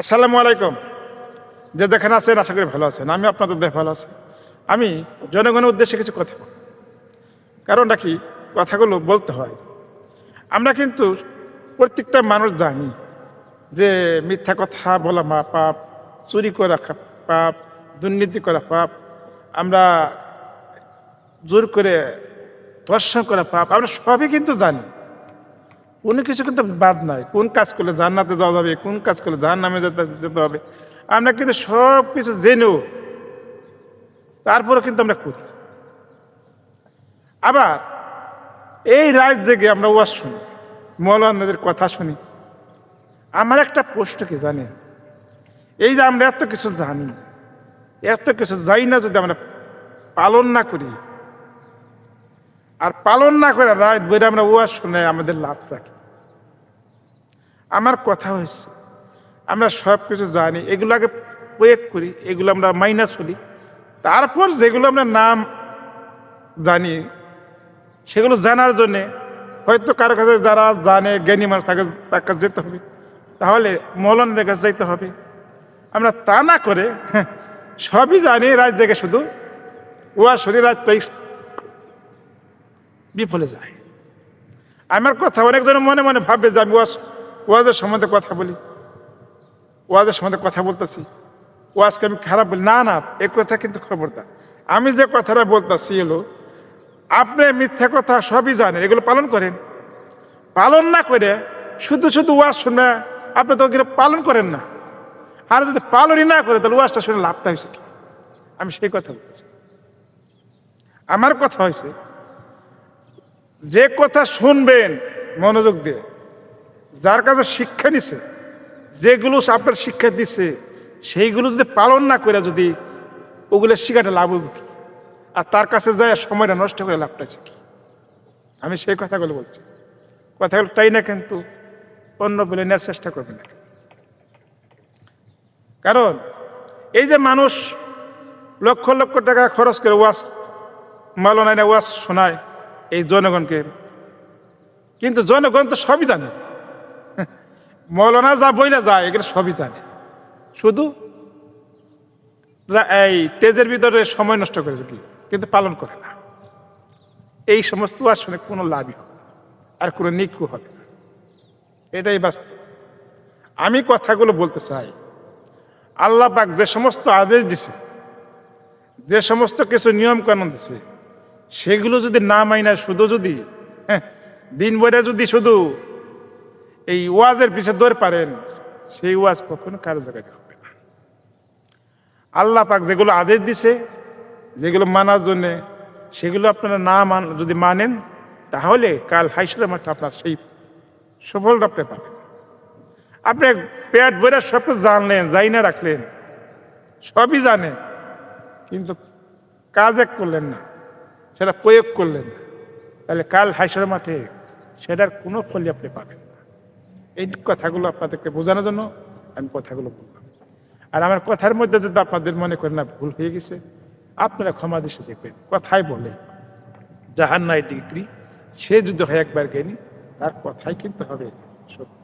আসসালামু আলাইকুম। যে যেখানে আছেন, আশা করি ভালো আছেন। আমি আপনাদের দেখ ভালো আছি। আমি জনগণের উদ্দেশ্যে কিছু কথা বলব। কারণটা কি? কথাগুলো বলতে হয়। আমরা কিন্তু প্রত্যেকটা মানুষ জানি যে মিথ্যা কথা বলা মা পাপ চুরি করা পাপ দুর্নীতি করা পাপ আমরা জোর করে দর্শন করা পাপ আমরা সবই কিন্তু জানি। কোনো কিছু কিন্তু বাদ নাই। কোন কাজ করলে জান্নাতে যাওয়া যাবে, কোন কাজ করলে জাহান নামে যেতে হবে। আমরা কিন্তু সব কিছু জেনেও তারপরে কিন্তু আমরা করি। আবার এই রাত জেগে আমরা ওয়াজ শুনি, মৌলানাদের কথা শুনি। আমার একটা প্রশ্ন কি এই যে আমরা এত কিছু জানি, এত কিছু যাই না যদি আমরা পালন না করি আর পালন না করে রাত বইরে আমরা ওয়াজ শুনে আমাদের লাভ রাখি। আমার কথা হয়েছে, আমরা সব কিছু জানি, এগুলো আগে প্রয়োগ করি, এগুলো আমরা মাইনাস করি তারপর যেগুলো আমরা নাম জানি, সেগুলো জানার জন্যে হয়তো কারও কাছে যারা জানে, জ্ঞানী মানুষ তাকে তার কাছে যেতে হবে। তাহলে মৌলানাদের কাছে যেতে হবে। আমরা তা না করে সবই জানি রাত জেগে শুধু। ওয়া শরীর রাত বিফলে যায়। আমার কথা অনেকজন মনে মনে ভাববে যে আমি ওয়াজ ওয়াজের সম্বন্ধে কথা বলি। ওয়াজের সম্বন্ধে কথা বলতেছি। ওয়াজকে আমি খারাপ বলি। না না, এ কথা কিন্তু খবরদার। আমি যে কথাটা বলতেছি এলো, আপনি মিথ্যা কথা সবই জানেন, এগুলো পালন করেন। পালন না করে শুধু শুধু ওয়াজ শুনে আপনি তো পালন করেন না। আর যদি পালনই না করে, তাহলে ওয়াজটা শুনে লাভটা হয়েছে কি? আমি সেই কথা বলতেছি আমার কথা হয়েছে যে কথা শুনবেন, মনোযোগ দিয়ে। যার কাছে শিক্ষা নিছে, যেগুলো আপনার শিক্ষা দিছে, সেইগুলো যদি পালন না করে যদি, ওগুলো শিখাটা লাভ হবে কি? আর তার কাছে যায়, সময়টা নষ্ট করে লাভটা আছে কি? আমি সেই কথাগুলো বলছি। কথাগুলো তাই না কিন্তু, অন্য বলে নেওয়ার চেষ্টা করবে না কারণ, এই যে মানুষ লক্ষ লক্ষ টাকা খরচ করে ওয়াশ মালনায় ওয়াশ শোনায় এই জনগণকে। কিন্তু জনগণ তো সবই জানে। মৌলানা যা বইলে যায়, এগুলো সবই জানে। শুধু এই তেজের ভিতরে সময় নষ্ট করে কি? কিন্তু পালন করে না। এই সমস্ত আসলে কোনো লাভই হবে আর কোনো নিকু হবে না। এটাই বাস্তব। আমি কথাগুলো বলতে চাই। আল্লাহ পাক যে সমস্ত আদেশ দিছে, যে সমস্ত কিছু নিয়ম কানুন দিছে সেগুলো যদি না মাইনা শুধু যদি হ্যাঁ, দিন বইটা যদি শুধু এই ওয়াজের পিছে দৌড় পারেন সেই ওয়াজ কখনো কারও জায়গায় হবে না। আল্লাহ পাক যেগুলো আদেশ দিছে যেগুলো মানার জন্যে সেগুলো আপনারা না মান যদি মানেন তাহলে কাল হাইসুরের মাঠে আপনার সেই সফলতা আপনি পাবেন। আপনি পেট বইরা সব কিছু জানলেন যাই না রাখলেন সবই জানেন কিন্তু কাজ এক করলেন না। সেটা প্রয়োগ করলেন, তাহলে কাল হাইসরের মাঠে সেটার কোনো ফলই আপনি পাবেন না। এই কথাগুলো আপনাদেরকে বোঝানোর জন্য আমি কথাগুলো বললাম। আর আমার কথার মধ্যে যদি আপনাদের মনে করেন না ভুল হয়ে গেছে, আপনারা ক্ষমা দৃষ্টি দেখবেন। কথাই বলে জাহান নাই ডিগ্রি, সে যদি হয় একবার জ্ঞানী, তার কথাই কিন্তু হবে সত্য।